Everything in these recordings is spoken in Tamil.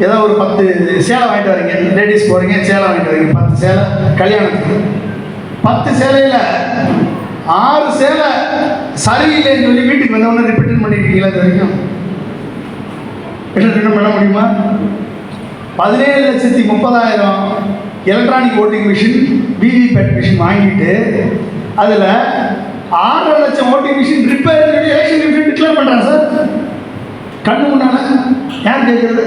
ஏதோ ஒரு பத்து சேலை வாங்கிட்டு வரீங்க லேடிஸ் போகிறீங்க சேலை வாங்கிட்டு வரீங்க பத்து சேலை கல்யாணத்துக்கு. பத்து சேலையில் ஆறு சேலை சரியில்லைன்னு சொல்லி வீட்டுக்கு வந்தவொடனே ரிப்பீட் பண்ணிருக்கீங்களா இது வரைக்கும்? என்ன ரிட்டர்ன் பண்ண முடியுமா? பதினேழு லட்சத்தி முப்பதாயிரம் electronic voting machine VVPAT machine வாங்கிட்டு அதில் ஆறரை லட்சம் voting machine repair election declare பண்ணுறாங்க சார். கண்ணு ஏன் யார் கேட்குறது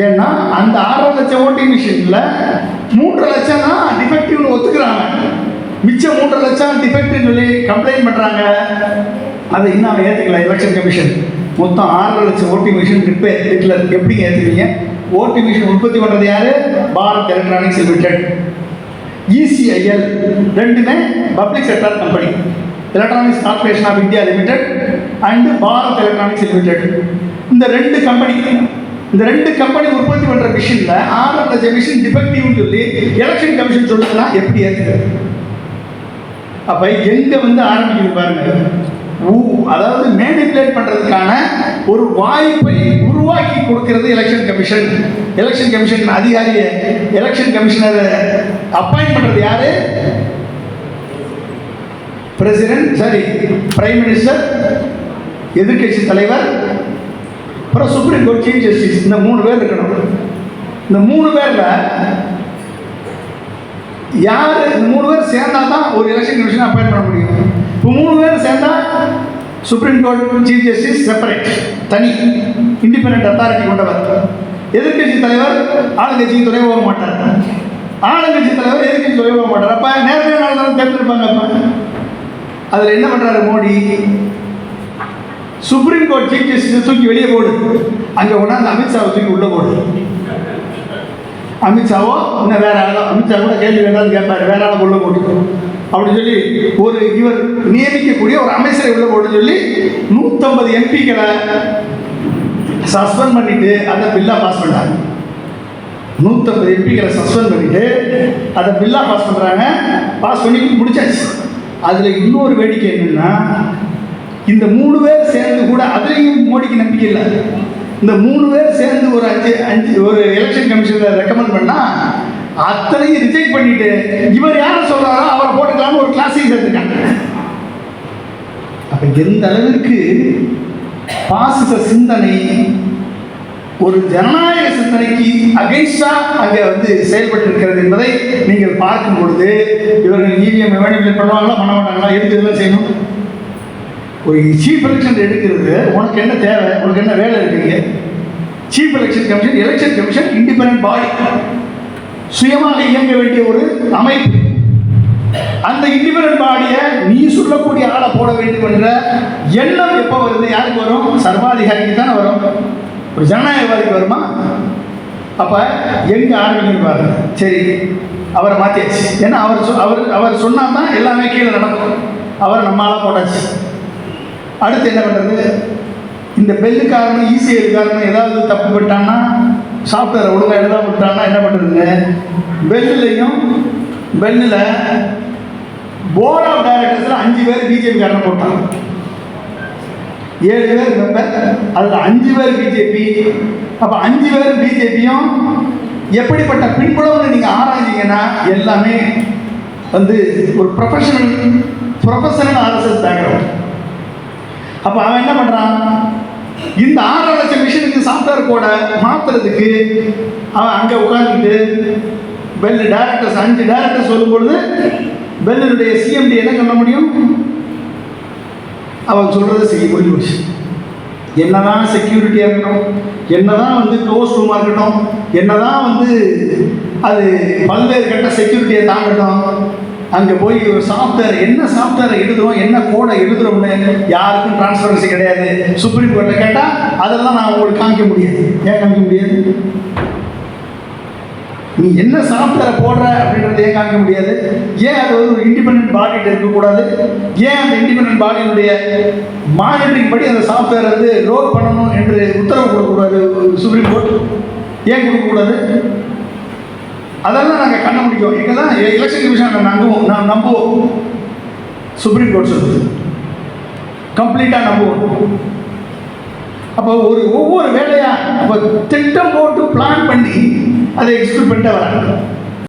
ஏன்னா அந்த ஆறரை லட்சம் ஓட்டிங் மிஷினில் மூன்று லட்சம் தான் டிஃபெக்டிவ்னு ஒத்துக்கிறாங்க. மிச்சம் மூன்று லட்சம் டிஃபெக்ட்னு சொல்லி கம்ப்ளைண்ட் பண்ணுறாங்க அதை இன்னும் அவன் ஏற்றுக்கல எலெக்ஷன் கமிஷன் மொத்தம் ஆறரை லட்சம் ஓட்டிங் மிஷின் ரிப்பேர் டிக்ளேர் எப்படிங்க ஏற்றுவீங்க ஓட்டிங் மிஷின் உற்பத்தி பண்ணுறது யார்? பாரத் எலக்ட்ரானிக்ஸ் லிமிடெட் இசிஐஎல் ரெண்டுமே public sector company Electronics Corporation of India Limited and Bharat Electronics Limited இந்த ரெண்டு கம்பெனி இந்த ரெண்டு கம்பெனி உற்பத்தி பண்ற மிஷின்ல ஆறு லட்சம் மிஷின் டிஃபெக்டிவ்னு சொல்லி எலெக்ஷன் கமிஷன் சொல்லுதுன்னா எப்படி ஏற்றுக்கிறது அப்ப எங்க வந்து ஆரம்பிக்குது பாருங்க. ஊ அதாவது மேனிபுலேட் பண்றதுக்கான ஒரு வாய்ப்பை உருவாக்கி கொடுக்கிறது எலெக்ஷன் கமிஷன் எலெக்ஷன் கமிஷன் அதிகாரியை எலெக்ஷன் கமிஷனரை அப்பாயிண்ட் பண்றது யாரு? பிரசிடென்ட் சாரி பிரைம் மினிஸ்டர் எதிர்க்கட்சி தலைவர் அப்புறம் சுப்ரீம் கோர்ட் சீஃப் ஜஸ்டிஸ் இந்த மூணு பேர் இருக்கணும். இந்த மூணு பேரில் யார் இந்த மூணு பேர் சேர்ந்தா தான் ஒரு எலெக்ஷன் கமிஷன் அப்பாயிண்ட் பண்ண முடியும். இப்போ மூணு பேர் சேர்ந்தால் supreme court chief justice separate தனி இண்டிபெண்ட் அத்தாரிட்டி கொண்டவர். எதிர்க்கட்சி தலைவர் ஆளுங்கட்சிக்கு துணை போக மாட்டார். ஆளுங்கட்சி தலைவர் எதிர்கட்சி துணை போக மாட்டார். அப்போ நேரத்தில் நாள் தான் தேர்ந்தெடுப்பாங்க அப்போ. அதில் என்ன பண்ணுறாரு Modi? Supreme court chief justice தூக்கி வெளியே போடு. அங்கே கொண்டாந்து அமித்ஷாவை தூக்கி உள்ளே போடு. அமித்ஷாவோ? இன்னும் வேற ஆளோ அமித்ஷா கூட கேள்வி வேண்டாம்னு கேட்பாரு. வேற ஆளை உள்ள போட்டு. அப்படின்னு சொல்லி ஒரு இவர் நியமிக்கக்கூடிய ஒரு அமைச்சரை உள்ள போட்டு சொல்லி நூற்றம்பது எம்பிக்களை சஸ்பெண்ட் பண்ணிட்டு அந்த பில்லா பாஸ் பண்ணாங்க நூற்றம்பது எம்பிக்களை சஸ்பெண்ட் பண்ணிட்டு அதை பில்லா பாஸ் பண்ணுறாங்க பாஸ் பண்ணி முடிச்சாச்சு. அதில் இன்னொரு வேடிக்கை என்னென்னா இந்த மூணு பேர் சேர்ந்து கூட அதுலேயும் மோடிக்கு நம்பிக்கை இல்லை. இந்த மூணு பேர் சேர்ந்து ஒரு அஞ்சு அஞ்சு ஒரு எலெக்ஷன் கமிஷனில் ரெக்கமெண்ட் பண்ணால் அத்தனையும் ரிஜெக்ட் பண்ணிட்டு இவர் யாரை சொல்கிறாரோ அவரை போட்டுக்கலாம்னு ஒரு கிளாஸையும் சேர்த்துருக்காங்க. அப்போ எந்த அளவிற்கு பாசிச சிந்தனை ஒரு ஜனநாயக சிந்தனைக்கு அகைன்ஸ்டா அங்கே வந்து செயல்பட்டு இருக்கிறது என்பதை நீங்கள் பார்க்கும் பொழுது இவர்கள் E இவிஎம் பண்ணுவாங்களோ பண்ணுவாங்களா பண்ண மாட்டாங்களா எடுத்து இதெல்லாம் செய்யணும். ஒரு சீஃப் எலெக்ஷன் எடுக்கிறது உனக்கு என்ன தேவை? உனக்கு என்ன வேலை இருக்குங்க chief election commission election commission independent body சுயமாக இயங்க வேண்டிய ஒரு அமைப்பு. அந்த இண்டிபெண்ட் பாடியை நீ சொல்லக்கூடிய ஆளை போட வேண்டும் என்ற எண்ணம் எப்போ வருது? யாருக்கு வரும்? சர்வாதிகாரிக்கு தானே வரும். ஒரு ஜனநாயகவாதிக்கு வருமா? அப்போ எங்கே ஆரம்பிக்கணும் சரி அவரை மாற்றியாச்சு ஏன்னா அவர் சொ அவர் அவர் சொன்னால் தான் எல்லாமே கீழே நடக்கும். அவர் நம்மளால் போட்டாச்சு. அடுத்து என்ன பண்ணுறது இந்த பெல்லு காரணம் ஈஸியாக காரணம் ஏதாவது தப்பு பண்ணிட்டான்னா சாஃப்ட்வேரை ஒழுங்காக எழுதாம விட்டான்னா என்ன பண்ணுறதுங்க பெல்லுலையும் பெல்லில் போர்ட் ஆஃப் டைரக்டர்ஸில் அஞ்சு பேர் பிஜேபி காரணம் போட்டாங்க. ஏழு பேர் மெம்பர் அதில் அஞ்சு பேர் பிஜேபி அப்போ அஞ்சு பேர் பிஜேபியும் எப்படிப்பட்ட பின்புலம்னு நீங்கள் ஆராய்ச்சிங்கன்னா எல்லாமே வந்து ஒரு ப்ரொஃபஷனல் ப்ரொஃபஷனல் ஆர்எஸ்எஸ் பேக்ரவுண்ட் அப்போ அவன் என்ன பண்ணுறான் இந்த ஆறரை லட்சம் மிஷினுக்கு சாஃப்ட்வேர் கூட மாற்றுறதுக்கு அவன் அங்கே உட்காந்துட்டு பெல் டேரக்டர்ஸ் அஞ்சு டேரக்டர் சொல்லும்பொழுது பெல்லினுடைய சிஎம்டி என்ன சொல்ல முடியும்? அவன் சொல்கிறத செய்ய முடியும். போச்சு என்னதான் செக்யூரிட்டியாக இருக்கட்டும் என்னதான் வந்து க்ளோஸ் ரூமாக இருக்கட்டும் என்னதான் வந்து அது பல்வேறு கட்ட செக்யூரிட்டியை தாண்டட்டும் அங்கே போய் ஒரு சாஃப்ட்வேர் என்ன சாஃப்ட்வேரை எழுதுறோம் என்ன கோடை எழுதுறோம்னு யாருக்கும் டிரான்ஸ்பரன்சி கிடையாது. சுப்ரீம் கோர்ட்டில் கேட்டால் அதெல்லாம் நான் உங்களுக்கு காமிக்க முடியாது. ஏன் காமிக்க முடியாது? நீ என்ன சாஃப்ட்வேரை போடுற அப்படின்றத ஏன் காமிக்க முடியாது? ஏன் அது ஒரு இண்டிபெண்ட் பாடிகிட்ட இருக்கக்கூடாது? ஏன் அந்த இண்டிபெண்ட் பாடியினுடைய மானிட்டரிங் படி அந்த சாஃப்ட்வேர் வந்து லோட் பண்ணணும் என்று உத்தரவு கொடுக்கக்கூடாது சுப்ரீம் கோர்ட் ஏன் கொடுக்கக்கூடாது? அதெல்லாம் நாங்கள் கண்ண முடியும் எங்கே தான் எலெக்ஷன் கமிஷன் நாங்கள் நம்புவோம் நான் நம்புவோம். சுப்ரீம் கோர்ட் சொல்லுது கம்ப்ளீட்டாக நம்புவோம். அப்போ ஒரு ஒவ்வொரு வேலையாக அப்போ திட்டம் போட்டு பிளான் பண்ணி அதை எக்ஸிக்யூட் பண்ணிட்டு வராங்க.